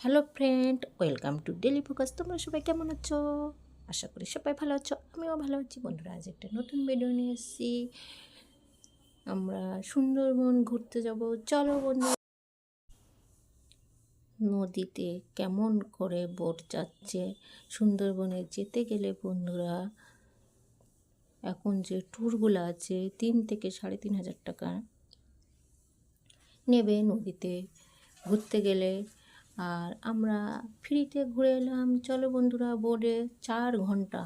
Hello friend, welcome to daily focus. তোমরা সবাই কেমন আছো? আশা করি সবাই ভালো আছো। আমিও ভালো আছি। বন্ধুরা, আজ একটা নতুন ভিডিও নিয়ে এসেছি। আমরা সুন্দরবন ঘুরতে যাব। চলো বন্ধু নদীতে কেমন করে বোট যাচ্ছে, সুন্দরবনে যেতে গেলে বন্ধুরা, এখন যে ট্যুরগুলো আছে, তিন থেকে সাড়ে তিন হাজার টাকা নেবে নদীতে। ঘুরতে গেলে আর আমরা ফ্রিতে ঘুরে এলাম। চলো বন্ধুরা, বোর্ডে চার ঘণ্টা।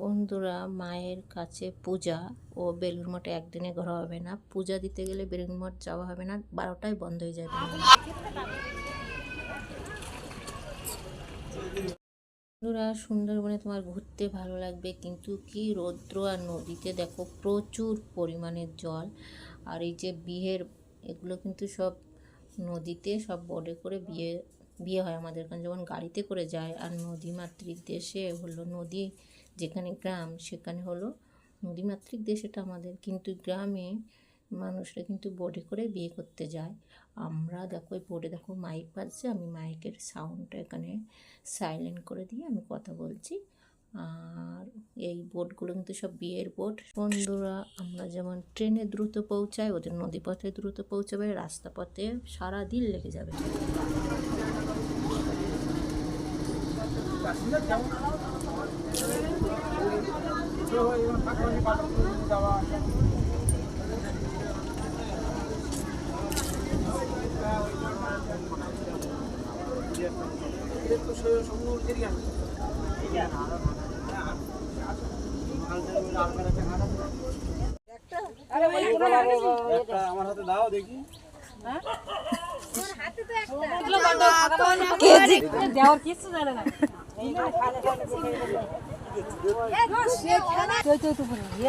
বন্ধুরা, মায়ের কাছে পূজা ও বেলুর মঠে একদিনে ঘোরা হবে না। পূজা দিতে গেলে বেলুর মঠ যাওয়া হবে না। বারোটায় বন্ধ হয়ে যাবে। বন্ধুরা, সুন্দরবনে তোমার ঘুরতে ভালো লাগবে। কিন্তু কি রৌদ্র আর নদীতে দেখো প্রচুর পরিমাণে জল। আর এই যে বিয়ের, এগুলো কিন্তু সব নদীতে সব বোর্ডে করে বিয়ে বিয়ে হয় আমাদের এখানে। যেমন গাড়িতে করে যায় আর নদীমাতৃক দেশে হলো নদী যেখানে গ্রাম, সেখানে হলো নদীমাতৃক দেশ এটা আমাদের। কিন্তু গ্রামে মানুষরা কিন্তু বোটে করে বিয়ে করতে যায়। আমরা দেখো, এই বোর্ডে দেখো মাইক বাজছে, আমি মাইকের সাউন্ডটা এখানে সাইলেন্ট করে দিয়ে আমি কথা বলছি। আর এই বোটগুলো কিন্তু সব বিয়ের বোট বন্ধুরা, আমরা যেমন ট্রেনে দ্রুত পৌঁছাই, ওদের নদীপথে দ্রুত পৌঁছাবে রাস্তা পথে সারা দিন লেগে যাবে। আমার হাতে দাও দেখি দেওয়ার কিছু জানে না।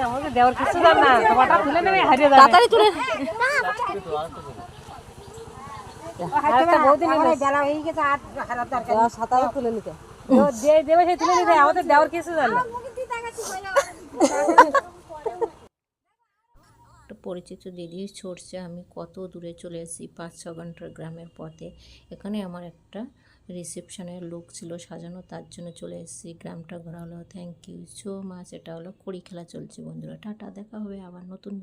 আমাকে দেওয়ার কিছু জানে না তোমারটা তুলে নেবে হারিয়ে যাবে। তাড়াতাড়ি তুলে সাঁতারে তুলে নিতে। যে দেবে সেই তুলে নিতে আমাদের দেওয়ার কিছু জানে পরিচিত দিদি ছড়ছে আমি কত দূরে চলে এসেছি পাঁচ ছ ঘণ্টার গ্রামের পথে। এখানে আমার একটা রিসেপশনের লোক ছিল সাজানো তার জন্য চলে এসেছি গ্রামটা ঘোরা হলো থ্যাংক ইউ সো মাচ এটা হলো কড়ি খেলা চলছে বন্ধুরা। টাটা দেখা হবে আবার নতুন